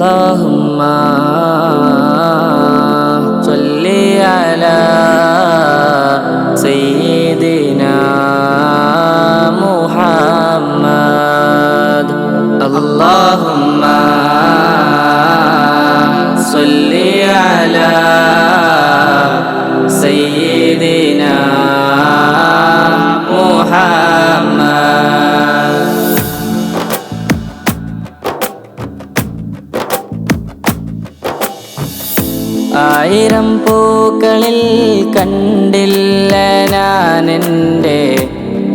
اللهم صل على سيدنا محمد. اللهم ഞാൻ എന്റെ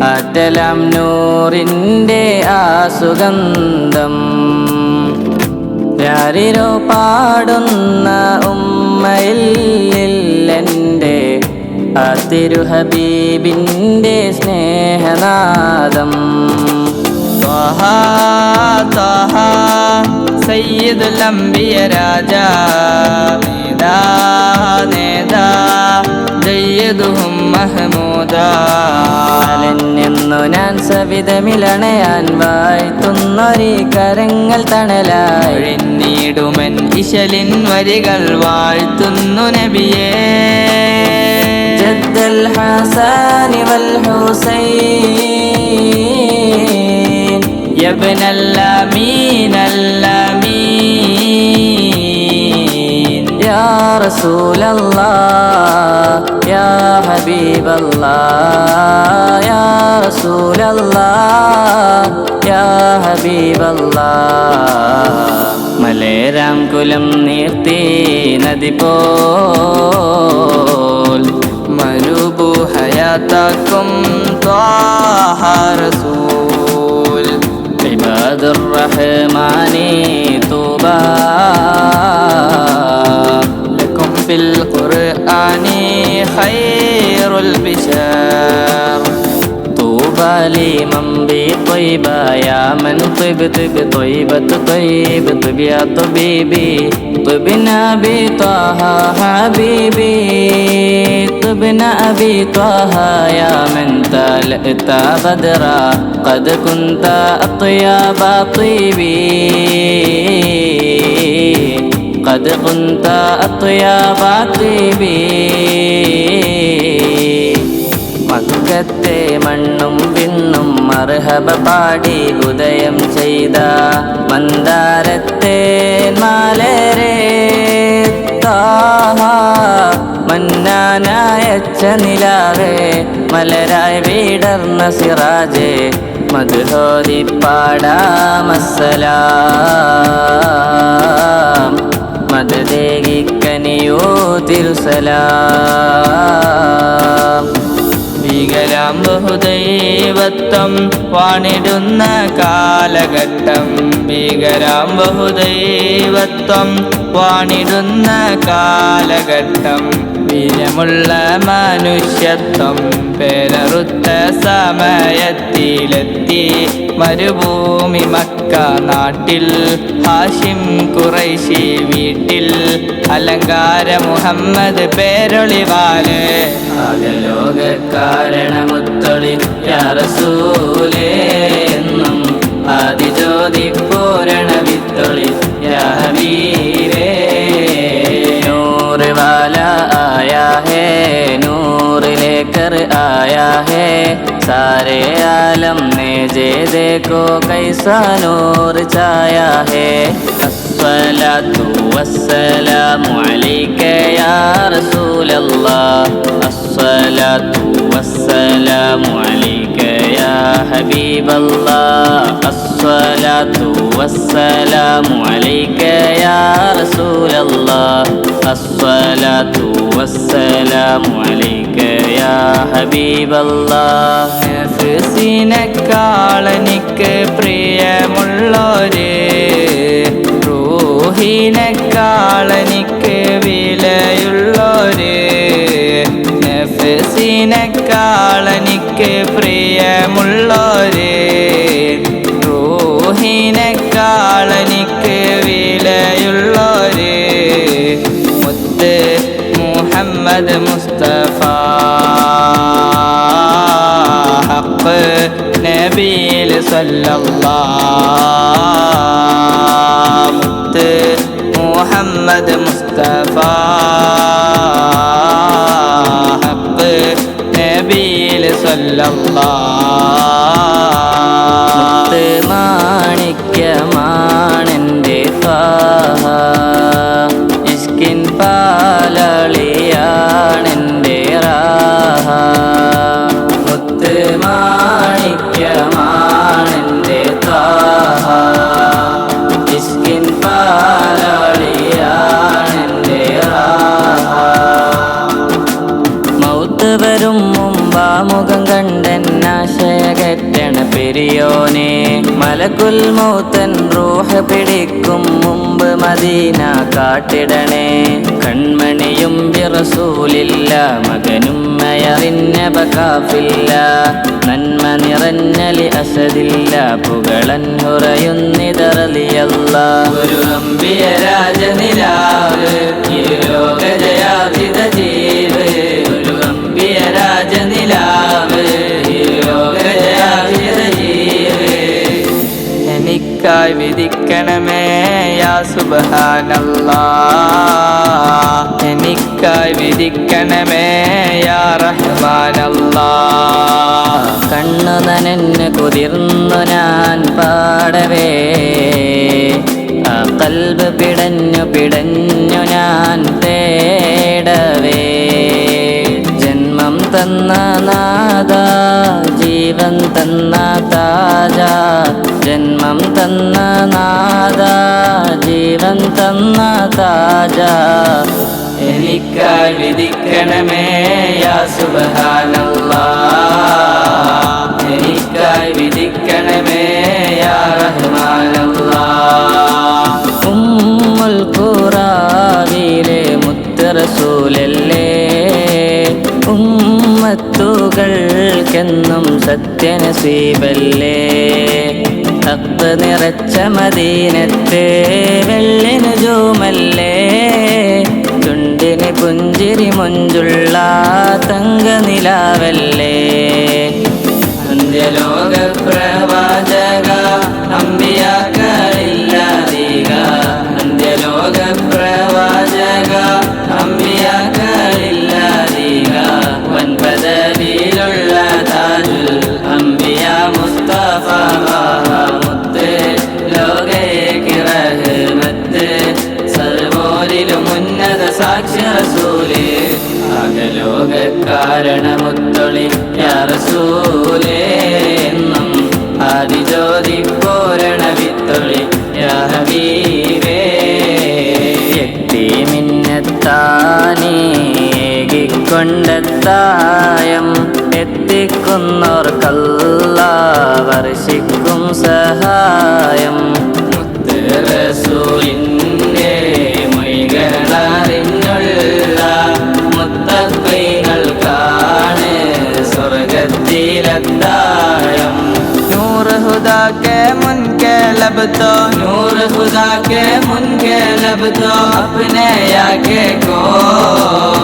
അറ്റലാം നൂറിന്റെ ആ സുഗന്ധം രാരിരോ പാടുന്ന ഉമ്മയില്ലെന്റെ ആ തിരുഹബീബിന്റെ സ്നേഹനാദം. ത്വഹ ത്വഹ രാജാ നേതാ നേതാ. ജയ്യദുഹും മഹമൂദാ അലഞ്ഞെന്നു ഞാൻ സവിധമിലണയാൻ വാഴ്ത്തുന്നൊരി കരങ്ങൾ തണലായി ഒഴിഞ്ഞിടുമൻ ഇശലിൻ വരികൾ വാഴ്ത്തുന്നു നബിയേ جد الحسن والحسين യബ്ന അല്ലാമീൻ അല്ലാമീൻ يا رسول الله يا حبيب الله يا رسول الله يا حبيب الله മലേരാം കുലം നീർത്തി നദി പോൽ മരുബു ഹയാത്താക്കും ത്വാഹ റസൂൽ عباد بطيبة يا من طيب طيب طيبة طيب طيب يا طبيبي. طبنا بطه حبيبي. طبنا بطه يا من تلأت بدرا. قد كنت أطيب طيبي. قد كنت أطيب طيبي. മർഹബ പാടി ഉദയം ചെയ്ത മന്ദാരത്തെ മാലരെ മന്നാനായച്ച നിലാവേ മലരായി വീടർന്ന സിറാജേ മധുഹോതി പാടാമസലാം മതദേകിക്കനിയോ തിരുസലാം. ഭീകരാം ബഹുദൈവത്വം വാണിടുന്ന കാലഘട്ടം. ഭീകരാം ബഹുദൈവത്വം വാണിടുന്ന കാലഘട്ടം. വീര്യമുള്ള മനുഷ്യത്വം പേരറുത്ത സമയത്തിലെത്തി. മരുഭൂമി മക്ക നാട്ടിൽ ഹാഷിം കുറൈശി വീട്ടിൽ. അലങ്കാര മുഹമ്മദ് പേരൊളിവാൽ. ലോക കാരണമുത്തൊളി ആദിജ്യോതി പൂരണ सारे आलम ने जे देखो कैसा नूर छाया है अस्सलातु वस्सलामु अलैका या रसूल अल्लाह अस्सलातु वस्सलामु अलैका या हबीब अल्लाह അസ്സലാത്തു വസ്സലാമു അലൈക യാ റസൂലല്ലാഹ്. അസ്സലാത്തു വസ്സലാമു അലൈക യാ ഹബീബല്ലാഹ്. അല്ലാഹ് ഫസീനക്കാളനിക്ക് പ്രിയമുള്ളോരെ. റൂഹീനക്കാളനിക്ക് വിലയുള്ളോരെ. ഫസീനക്കാളനിക്ക് പ്രിയമുള്ളോരേ. റൂഹിനെക്കാളെനിക്ക് വിലയുള്ളൊരു മുത്ത് മുഹമ്മദ് മുസ്തഫ. ഹക്ക് നബീൽ സല്ലല്ലാ മുത്ത് മുഹമ്മദ് മുസ്തഫ. ഹക്ക് നബിയിൽ മുത്ത് മൗത്തൻ റൂഹ പിടിക്കും മുമ്പ് മദീന കാട്ടിടണേ. കൺമണിയും വിറസൂലില്ല മകനും മയറിന്നബകാഫില്ല നന്മ നിറഞ്ഞലി അസദില്ല പുകളൻ ഉറയുന്നിതറലിയല്ല ഒരു അമ്പിയ യാ സുബ്ഹാനല്ലാ. എനിക്കായി വിധിക്കണമേ യാ റഹ്മാനല്ലാ. കണ്ണു നനഞ്ഞ് കുതിർന്നു ഞാൻ പാടവേ. ആ കൽബ് പിടഞ്ഞു പിടഞ്ഞു ഞാൻ തേടവേ. ജന്മം തന്ന നാദ ജീവൻ തന്ന താജ ജന്മം തന്ന നാദ ജീവൻ തന്ന താജ എനിക്കായി വിധിക്കണമേ യാ സുബ്ഹാനല്ലാ ഉമ്മത്തുകൾക്കെന്നും സത്യനസീബല്ലേ. തപ്പ് നിറച്ച മദീനത്തെ വെള്ളിന് ജോമല്ലേ. ചുണ്ടിന് പുഞ്ചിരി മുഞ്ചുള്ള തങ്ക നിലാവല്ലേ അന്ത്യലോക ഉന്നത സാക്ഷ്യ റസൂൽ അകലോക കാരണമുത്തൊളി യാറസൂലേ എന്നും ആദിജ്യോതി പോരണ വിത്തൊളി യാ ഹബീബേ. എത്തിമിന്നത്താനേകിക്കൊണ്ടെത്തായം എത്തിക്കുന്നോർക്കല്ല വർഷിക്കും സഹായം. മുത്ത് तो नूर खुदा के मुनके लब तो अपने आगे को।